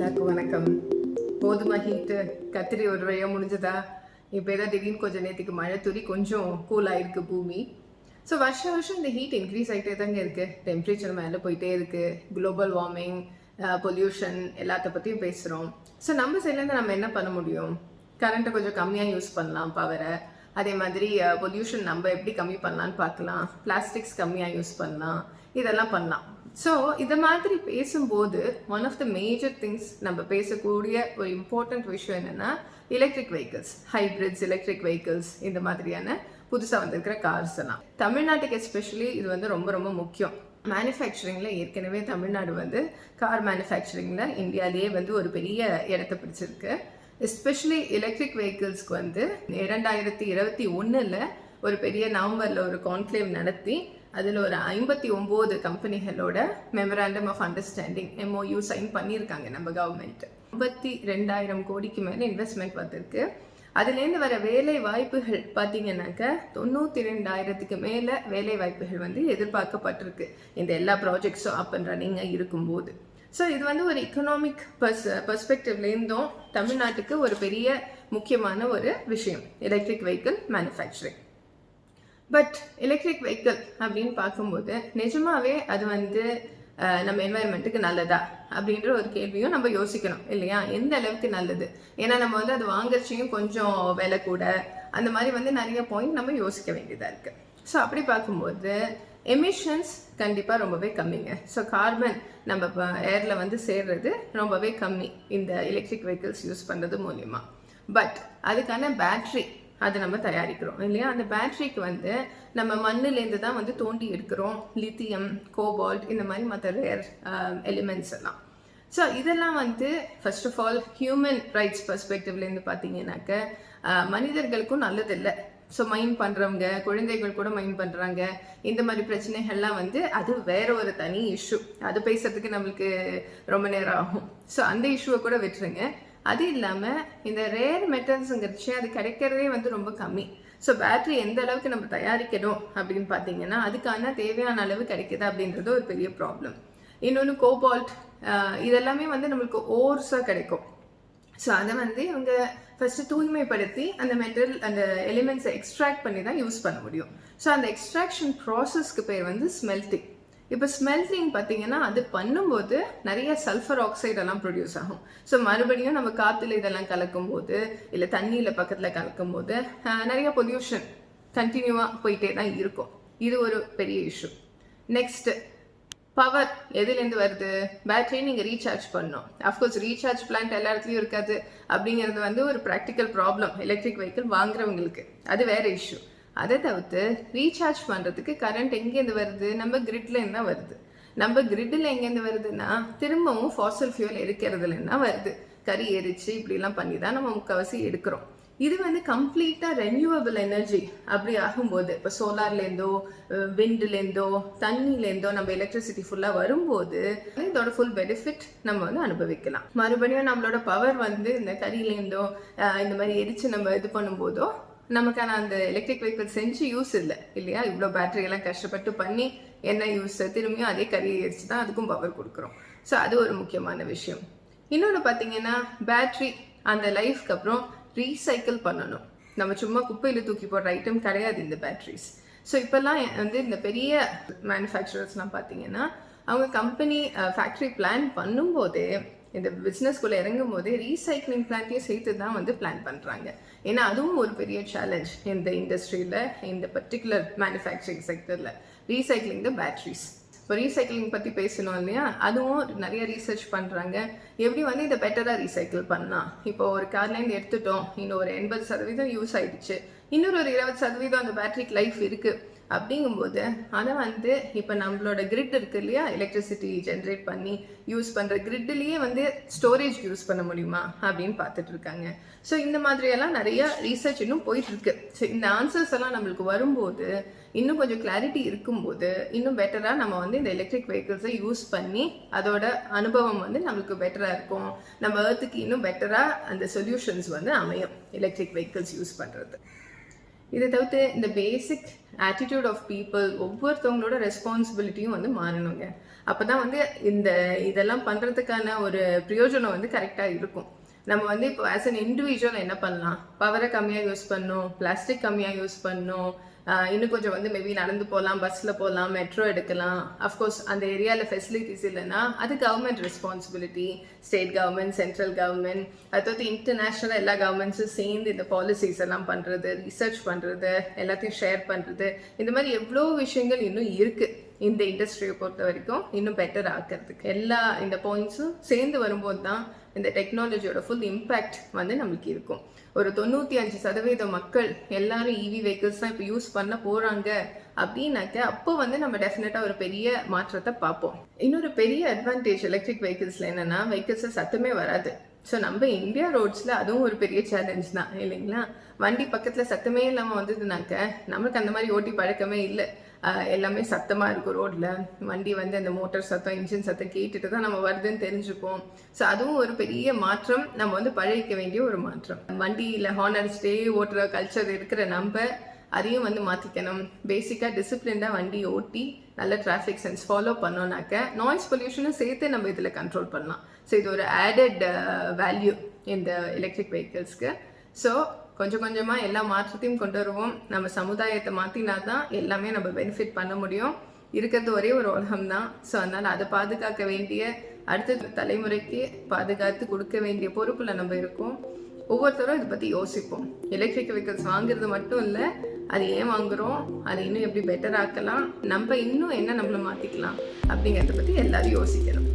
எல்லாருக்கும் வணக்கம். போதுமா ஹீட்டு? கத்திரி ஒரு வழியாக முடிஞ்சதா? இப்போ ஏதோ திடீர்னு கொஞ்சம் நேற்றுக்கு மழை துறி கொஞ்சம் கூல் ஆயிருக்கு பூமி. ஸோ வருஷம் வருஷம் இந்த ஹீட் இன்க்ரீஸ் ஆகிட்டே தாங்க இருக்கு. டெம்பரேச்சர் மேலே போயிட்டே இருக்கு. குளோபல் வார்மிங் பொல்யூஷன் எல்லாத்த பற்றியும் பேசுகிறோம் ஸோ நம்ம சைட்லேருந்து நம்ம என்ன பண்ண முடியும்? கரண்ட்டை கொஞ்சம் கம்மியாக யூஸ் பண்ணலாம் பவரை அதே மாதிரி பொல்யூஷன் நம்ம எப்படி கம்மி பண்ணலான்னு பார்க்கலாம். பிளாஸ்டிக்ஸ் கம்மியாக யூஸ் பண்ணலாம். இதெல்லாம் பண்ணலாம். ஸோ இதை மாதிரி பேசும்போது one of the major things நம்ம பேசக்கூடிய ஒரு இம்பார்ட்டன்ட் விஷயம் என்னென்னா electric vehicles hybrids electric vehicles இந்த மாதிரியான புதுசாக வந்திருக்கிற கார்ஸ் எல்லாம். தமிழ்நாட்டுக்கு எஸ்பெஷலி இது வந்து ரொம்ப ரொம்ப முக்கியம். மேனுஃபேக்சரிங்கில் ஏற்கனவே தமிழ்நாடு வந்து கார் மேனுஃபேக்சரிங்கில் இந்தியாவிலேயே வந்து ஒரு பெரிய இடத்த பிடிச்சிருக்கு. எஸ்பெஷலி எலக்ட்ரிக் வெஹிக்கிள்ஸ்க்கு வந்து இரண்டாயிரத்தி இருபத்தி ஒன்றில் ஒரு பெரிய நவம்பரில் ஒரு கான்க்ளேவ் நடத்தி அதில் ஒரு ஐம்பத்தி ஒம்பது கம்பெனிகளோட memorandum of understanding MOU sign பண்ணியிருக்காங்க நம்ம கவர்மெண்ட் ஐம்பத்தி ரெண்டாயிரம் கோடிக்கு மேலே இன்வெஸ்ட்மெண்ட் வந்திருக்கு. அதுலேருந்து வர வேலை வாய்ப்புகள் பார்த்தீங்கன்னாக்க தொண்ணூற்றி ரெண்டாயிரத்துக்கு மேலே வேலை வாய்ப்புகள் வந்து எதிர்பார்க்கப்பட்டிருக்கு. இந்த எல்லா ப்ராஜெக்ட்ஸும் அப் அண்ட் ரன்னிங்காக இருக்கும்போது. ஸோ இது வந்து ஒரு இக்கனாமிக் பர்ஸ் பர்ஸ்பெக்டிவ்லேருந்தும் தமிழ்நாட்டுக்கு ஒரு பெரிய முக்கியமான ஒரு விஷயம். Electric vehicle manufacturing but electric vehicle அப்படின்னு பார்க்கும்போது நிஜமாவே அது வந்து நம்ம என்வாயன்மெண்ட்டுக்கு நல்லதா? அப்படின்ற ஒரு கேள்வியும் நம்ம யோசிக்கணும் இல்லையா? எந்த அளவுக்கு நல்லது? ஏன்னா நம்ம வந்து அது வாங்குறச்சையும் கொஞ்சம் விலை கூட அந்த மாதிரி வந்து நிறைய பாயிண்ட் நம்ம யோசிக்க வேண்டியதாக இருக்குது ஸோ அப்படி பார்க்கும்போது எமிஷன்ஸ் கண்டிப்பாக ரொம்பவே கம்மிங்க. ஸோ கார்பன் நம்ம ஏரில் வந்து சேர்றது ரொம்பவே கம்மி இந்த எலக்ட்ரிக் வெஹிக்கிள்ஸ் யூஸ் பண்ணுறது மூலிமா பட் அதுக்கான பேட்ரி அதை நம்ம தயாரிக்கிறோம் இல்லையா? அந்த பேட்டரிக்கு வந்து நம்ம மண்ணுலேருந்து தான் வந்து தோண்டி எடுக்கிறோம். லித்தியம் கோபால்ட் இந்த மாதிரி மற்ற ரேர் எலிமெண்ட்ஸ் எல்லாம். ஸோ இதெல்லாம் வந்து first of all human rights பர்ஸ்பெக்டிவ்லேருந்து பார்த்தீங்கன்னாக்க மனிதர்களுக்கும் நல்லதில்லை. ஸோ மைண்ட் பண்ணுறவங்க குழந்தைகள் கூட மைண்ட் பண்ணுறாங்க இந்த மாதிரி பிரச்சனைகள்லாம் வந்து அது வேற ஒரு தனி இஷ்யூ அது பேசுறதுக்கு நம்மளுக்கு ரொம்ப நேரம் ஆகும். ஸோ அந்த இஷ்யூவை கூட விட்டுருங்க. அது இல்லாமல் இந்த ரேர் மெட்டல்ஸுங்கிறச்சு அது கிடைக்கிறதே வந்து ரொம்ப கம்மி. ஸோ பேட்ரி எந்த அளவுக்கு நம்ம தயாரிக்கணும் அப்படின்னு பார்த்தீங்கன்னா அதுக்கான தேவையான அளவு கிடைக்கிது அப்படின்றது ஒரு பெரிய ப்ராப்ளம் இன்னொன்று கோபால்ட் இதெல்லாமே வந்து நம்மளுக்கு ஓர்ஸாக கிடைக்கும். ஸோ அதை வந்து இவங்க ஃபஸ்ட்டு தூய்மைப்படுத்தி அந்த மெட்டல் அந்த எலிமெண்ட்ஸை எக்ஸ்ட்ராக்ட் பண்ணி தான் யூஸ் பண்ண முடியும். ஸோ அந்த எக்ஸ்ட்ராக்ஷன் ப்ராசஸ்க்கு பேர் வந்து ஸ்மெல்டிங் இப்போ ஸ்மெல்டிங் பார்த்தீங்கன்னா அது பண்ணும்போது நிறைய சல்ஃபர் ஆக்சைடு எல்லாம் ப்ரொடியூஸ் ஆகும். ஸோ மறுபடியும் நம்ம காற்றுல இதெல்லாம் கலக்கும் போது இல்லை தண்ணியில் பக்கத்தில் கலக்கும் போது நிறைய பொல்யூஷன் கண்டினியூவாக போயிட்டே தான் இருக்கும். இது ஒரு பெரிய இஷ்யூ நெக்ஸ்ட்டு பவர் எதுலேருந்து வருது? பேட்டரியை நீங்கள் ரீசார்ஜ் பண்ணணும். அஃப்கோர்ஸ் ரீசார்ஜ் பிளான்ட் எல்லா இடத்துலையும் இருக்காது. அப்படிங்கிறது வந்து ஒரு ப்ராக்டிக்கல் ப்ராப்ளம் எலக்ட்ரிக் வெஹிக்கிள் வாங்குறவங்களுக்கு. அது வேற இஷ்யூ அதை தவிர்த்து ரீசார்ஜ் பண்ணுறதுக்கு கரண்ட் எங்கேருந்து வருது? நம்ம கிரிட்லேருந்து தான் வருது. நம்ம கிரிட்டில் எங்கேருந்து வருதுன்னா திரும்பவும் ஃபாசல் ஃபியூல் எடுக்கிறதுலன்னா தான் வருது. கறி எரிச்சு இப்படிலாம் பண்ணி தான் நம்ம முக்கால்வாசி எடுக்கிறோம். இது வந்து கம்ப்ளீட்டாக ரெனியூவபிள் எனர்ஜி அப்படி ஆகும்போது இப்போ சோலார்லேருந்தோ விண்டுலேருந்தோ தண்ணிலேருந்தோ நம்ம எலக்ட்ரிசிட்டி ஃபுல்லாக வரும்போது இதோட ஃபுல் பெனிஃபிட் நம்ம வந்து அனுபவிக்கலாம். மறுபடியும் நம்மளோட பவர் வந்து இந்த கறியிலேருந்தோ இந்த மாதிரி எரிச்சு நம்ம இது பண்ணும்போதோ நமக்கான அந்த எலக்ட்ரிக் வெஹிக்கிள் செஞ்சு யூஸ் இல்லை. இல்லையா? இவ்வளோ பேட்டரி எல்லாம் கஷ்டப்பட்டு பண்ணி என்ன யூஸ் திரும்பியும் அதே கறியை எரிச்சு தான் அதுக்கும் பவர் கொடுக்குறோம். ஸோ அது ஒரு முக்கியமான விஷயம். இன்னொன்று பார்த்தீங்கன்னா பேட்ரி அந்த லைஃப்க்கு அப்புறம் ரீசைக்கிள் பண்ணணும். நம்ம சும்மா குப்பையில் தூக்கி போடுற ஐட்டம் கிடையாது இந்த பேட்ரிஸ் ஸோ இப்போல்லாம் வந்து இந்த பெரிய மேனுஃபேக்சரர்ஸ்லாம் பார்த்தீங்கன்னா அவங்க கம்பெனி ஃபேக்ட்ரி பிளான் பண்ணும்போதே இந்த பிஸ்னஸ்குள்ளே இறங்கும் போதே ரீசைக்ளிங் பிளான்ட்டையும் சேர்த்து தான் வந்து பிளான் பண்ணுறாங்க ஏன்னா அதுவும் ஒரு பெரிய சேலஞ்ச் இந்த இண்டஸ்ட்ரியில் இந்த பர்டிகுலர் மேனுஃபேக்சரிங் செக்டரில் ரீசைக்ளிங் த பேட்ரிஸ் இப்போ ரீசைக்கிளிங் பற்றி பேசணும் இல்லையா? அதுவும் நிறைய ரீசர்ச் பண்ணுறாங்க எப்படி வந்து இதை பெட்டராக ரீசைக்கிள் பண்ணலாம்? இப்போ ஒரு கார்லேருந்து எடுத்துட்டோம். இன்னும் ஒரு எண்பது சதவீதம் யூஸ் ஆயிடுச்சு. இன்னொரு ஒரு இருபது சதவீதம் அந்த பேட்டரிக்கு லைஃப் இருக்குது அப்படிங்கும்போது அதை வந்து இப்போ நம்மளோட கிரிட் இருக்கு இல்லையா? எலக்ட்ரிசிட்டி ஜென்ரேட் பண்ணி யூஸ் பண்ணுற கிரிட்லேயே வந்து ஸ்டோரேஜ் யூஸ் பண்ண முடியுமா? அப்படின்னு பார்த்துட்டு இருக்காங்க. ஸோ இந்த மாதிரியெல்லாம் நிறைய ரீசர்ச் இன்னும் போயிட்டு இருக்கு. ஸோ இந்த ஆன்சர்ஸ் எல்லாம் நம்மளுக்கு வரும்போது இன்னும் கொஞ்சம் கிளாரிட்டி இருக்கும்போது இன்னும் பெட்டராக நம்ம வந்து இந்த எலக்ட்ரிக் வெஹிக்கிள்ஸை யூஸ் பண்ணி அதோட அனுபவம் வந்து நம்மளுக்கு பெட்டராக இருக்கும். நம்ம ஏர்த்துக்கு இன்னும் பெட்டராக அந்த சொல்யூஷன்ஸ் வந்து அமையும் எலக்ட்ரிக் வெஹிக்கிள்ஸ் யூஸ் பண்ணுறது இதை தவிர்த்து இந்த பேசிக் ஆட்டிடியூட் ஆஃப் பீப்புள் ஒவ்வொருத்தவங்களோட ரெஸ்பான்சிபிலிட்டியும் வந்து மாறணுங்க. அப்போ தான் வந்து இந்த இதெல்லாம் பண்ணுறதுக்கான ஒரு பிரயோஜனம் வந்து கரெக்டாக இருக்கும். நம்ம வந்து இப்போ ஆஸ் அன் இண்டிவிஜுவல் என்ன பண்ணலாம்? பவரை கம்மியாக யூஸ் பண்ணும் பிளாஸ்டிக் கம்மியாக யூஸ் பண்ணும் இன்னும் கொஞ்சம் வந்து மேபி நடந்து போகலாம் பஸ்ஸில் போகலாம் மெட்ரோ எடுக்கலாம். அஃப்கோர்ஸ் அந்த ஏரியாவில் ஃபெசிலிட்டிஸ் இல்லைன்னா அது government responsibility state government central government அதாவது இன்டர்நேஷ்னலாக எல்லா கவர்மெண்ட்ஸும் சேர்ந்து இந்த பாலிசிஸ் எல்லாம் பண்ணுறது ரிசர்ச் பண்ணுறது எல்லாத்தையும் ஷேர் பண்ணுறது இந்த மாதிரி எவ்வளோ விஷயங்கள் இன்னும் இருக்குது இந்த இண்டஸ்ட்ரியை பொறுத்த வரைக்கும். இன்னும் பெட்டர் ஆக்கிறதுக்கு. எல்லா இந்த பாயிண்ட்ஸும் சேர்ந்து வரும்போது தான் இந்த டெக்னாலஜியோட ஃபுல் இம்பேக்ட் வந்து நம்மளுக்கு இருக்கும். ஒரு தொண்ணூற்றி அஞ்சு சதவீத மக்கள் எல்லாரும் இவி வெஹிக்கிள்ஸ் தான் இப்போ யூஸ் பண்ண போகிறாங்க அப்படின்னாக்க அப்போ வந்து நம்ம டெஃபினட்டாக ஒரு பெரிய மாற்றத்தை பார்ப்போம். இன்னொரு பெரிய அட்வான்டேஜ் எலக்ட்ரிக் வெஹிக்கிள்ஸில் என்னென்னா வெஹிக்கிள்ஸை சத்தமே வராது. ஸோ நம்ம இந்தியா ரோட்ஸில் அதுவும் ஒரு பெரிய சேலஞ்ச் தான் இல்லைங்களா? வண்டி பக்கத்தில் சத்தமே இல்லாமல் வந்ததுனாக்க நம்மளுக்கு அந்த மாதிரி ஓட்டி பழக்கமே இல்லை. எல்லாமே சத்தமாக இருக்கும் ரோட்டில் வண்டி வந்து அந்த மோட்டார் சத்தம் இன்ஜின் சத்தம் கேட்டுட்டு தான் நம்ம வருதுன்னு தெரிஞ்சுப்போம். ஸோ அதுவும் ஒரு பெரிய மாற்றம். நம்ம வந்து பழகிக்க வேண்டிய ஒரு மாற்றம். வண்டியில் ஹார்ன் அடிச்சுட்டே ஓட்டுற கல்ச்சர் இருக்கிற நம்ம அதையும் வந்து மாற்றிக்கணும் பேசிக்காக டிசிப்ளின்டாக வண்டி ஓட்டி நல்ல டிராஃபிக் சென்ஸ் ஃபாலோ பண்ணோம்னாக்க நாய்ஸ் பொல்யூஷனும் சேர்த்து நம்ம இதில் கண்ட்ரோல் பண்ணலாம். ஸோ இது ஒரு ஆடட் வேல்யூ இந்த எலக்ட்ரிக் வெஹிக்கிள்ஸ்க்கு ஸோ கொஞ்சம் கொஞ்சமாக எல்லா மாற்றத்தையும் கொண்டு வருவோம். நம்ம சமுதாயத்தை மாற்றினா தான் எல்லாமே நம்ம பெனிஃபிட் பண்ண முடியும். இருக்கிறது ஒரே ஒரு உலகம் தான் ஸோ அதனால் அதை பாதுகாக்க வேண்டிய அடுத்த தலைமுறைக்கு பாதுகாத்து கொடுக்க வேண்டிய பொறுப்பில் நம்ம இருக்கோம். ஒவ்வொருத்தரும் இதை பற்றி யோசிப்போம். எலக்ட்ரிக் வெஹிக்கிள்ஸ் வாங்குறது மட்டும் இல்லை அது ஏன் வாங்குகிறோம் அதை இன்னும் எப்படி பெட்டர் ஆக்கலாம்? நம்ம இன்னும் என்ன நம்மளை மாற்றிக்கலாம் அப்படிங்கிறத பற்றி எல்லாரும் யோசிக்கணும்.